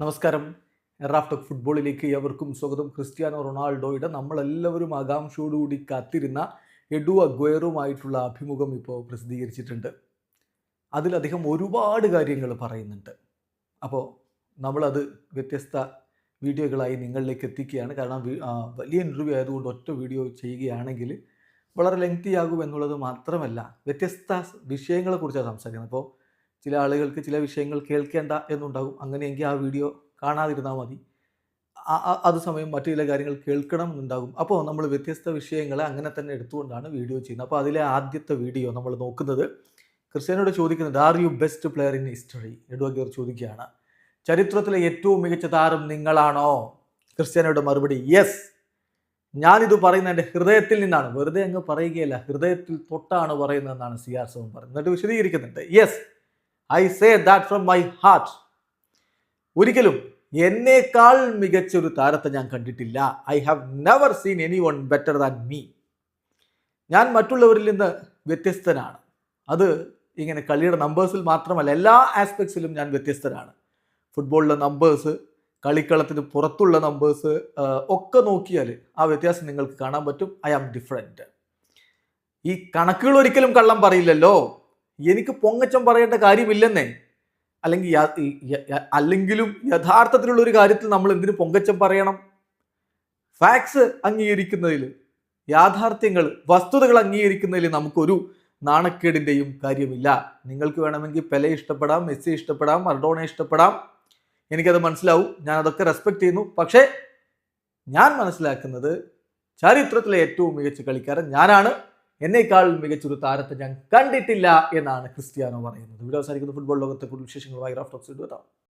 നമസ്കാരം. റാഫ്റ്റോക്ക് ഫുട്ബോളിലേക്ക് എവർക്കും സ്വാഗതം. ക്രിസ്ത്യാനോ റൊണാൾഡോയുടെ നമ്മളെല്ലാവരും ആകാംക്ഷയോടുകൂടി കാത്തിരുന്ന എഡു അഗ്വയറുമായിട്ടുള്ള അഭിമുഖം ഇപ്പോൾ പ്രസിദ്ധീകരിച്ചിട്ടുണ്ട്. അതിലധികം ഒരുപാട് കാര്യങ്ങൾ പറയുന്നുണ്ട്. അപ്പോൾ നമ്മളത് വ്യത്യസ്ത വീഡിയോകളായി നിങ്ങളിലേക്ക് എത്തിക്കുകയാണ്. കാരണം വലിയ ഇന്റർവ്യൂ ആയതുകൊണ്ട് ഒറ്റ വീഡിയോ ചെയ്യുകയാണെങ്കിൽ വളരെ ലെങ്തി ആകും എന്നുള്ളത് മാത്രമല്ല വ്യത്യസ്ത വിഷയങ്ങളെക്കുറിച്ചാണ് സംസാരിക്കുന്നത്. അപ്പോൾ ചില ആളുകൾക്ക് ചില വിഷയങ്ങൾ കേൾക്കേണ്ട എന്നുണ്ടാകും. അങ്ങനെയെങ്കിൽ ആ വീഡിയോ കാണാതിരുന്നാൽ മതി. അത് സമയം മറ്റു ചില കാര്യങ്ങൾ കേൾക്കണം എന്നുണ്ടാകും. അപ്പോൾ നമ്മൾ വ്യത്യസ്ത വിഷയങ്ങളെ അങ്ങനെ തന്നെ എടുത്തുകൊണ്ടാണ് വീഡിയോ ചെയ്യുന്നത്. അപ്പോൾ അതിലെ ആദ്യത്തെ വീഡിയോ നമ്മൾ നോക്കുന്നത് ക്രിസ്ത്യാനോട് ചോദിക്കുന്നത് are you best player in history എഡ്വഗിയർ ചോദിക്കുകയാണ്. ചരിത്രത്തിലെ ഏറ്റവും മികച്ച താരം നിങ്ങളാണോ? ക്രിസ്ത്യാനോയുടെ മറുപടി യെസ് ഞാനിത് പറയുന്നത് എന്റെ ഹൃദയത്തിൽ നിന്നാണ്. വെറുതെ അങ്ങ് പറയുകയല്ല ഹൃദയത്തിൽ തൊട്ടാണ് പറയുന്നതെന്നാണ് സി ആർ പറയുന്നത്. എന്നിട്ട് വിശദീകരിക്കുന്നുണ്ട് yes I say that from my heart ഒരിക്കലും എന്നേക്കാൾ മികച്ച ഒരു താരത്തെ ഞാൻ കണ്ടിട്ടില്ല. I have never seen anyone better than me ഞാൻ മറ്റുള്ളവരിൽ നിന്ന് വ്യത്യസ്തനാണ്. അത് ഇങ്ങനെ കളിയുടെ നമ്പേഴ്സിൽ മാത്രമല്ല എല്ലാ ആസ്പെക്ട്സിലും ഞാൻ വ്യത്യസ്തനാണ്. ഫുട്ബോളിലെ നമ്പേഴ്സ് കളിക്കളത്തിന് പുറത്തുള്ള നമ്പേഴ്സ് ഒക്കെ നോക്കിയാൽ ആ വ്യത്യാസം നിങ്ങൾക്ക് കാണാൻ പറ്റും. ഐ ആം ഡിഫറെന്റ് ഈ കണക്കുകൾ ഒരിക്കലും കള്ളം പറയില്ലല്ലോ. എനിക്ക് പൊങ്ങച്ചം പറയേണ്ട കാര്യമില്ലെന്നേ. അല്ലെങ്കിൽ അല്ലെങ്കിലും യഥാർത്ഥത്തിലുള്ള ഒരു കാര്യത്തിൽ നമ്മൾ എന്തിനു പൊങ്കച്ചം പറയണം? ഫാക്സ് അംഗീകരിക്കുന്നതിൽ യാഥാർത്ഥ്യങ്ങൾ വസ്തുതകൾ അംഗീകരിക്കുന്നതിൽ നമുക്കൊരു നാണക്കേടിന്റെയും കാര്യമില്ല. നിങ്ങൾക്ക് വേണമെങ്കിൽ പെലെ ഇഷ്ടപ്പെടാം മെസ്സി ഇഷ്ടപ്പെടാം മർഡോണെ ഇഷ്ടപ്പെടാം. എനിക്കത് മനസ്സിലാവും ഞാൻ അതൊക്കെ റെസ്പെക്ട് ചെയ്യുന്നു. പക്ഷേ ഞാൻ മനസ്സിലാക്കുന്നത് ചരിത്രത്തിലെ ഏറ്റവും മികച്ച കളിക്കാരൻ ഞാനാണ്. എന്നേക്കാൾ മികച്ചൊരു താരത്തെ ഞാൻ കണ്ടിട്ടില്ല എന്നാണ് ക്രിസ്ത്യാനോ പറയുന്നത്. ഇവിടെ അവസാനിക്കുന്ന. ഫുട്ബോൾ ലോകത്തെ കൂടുതൽ വിശേഷങ്ങളുമായി റാഫ്റ്റോക്സ് എത്താം.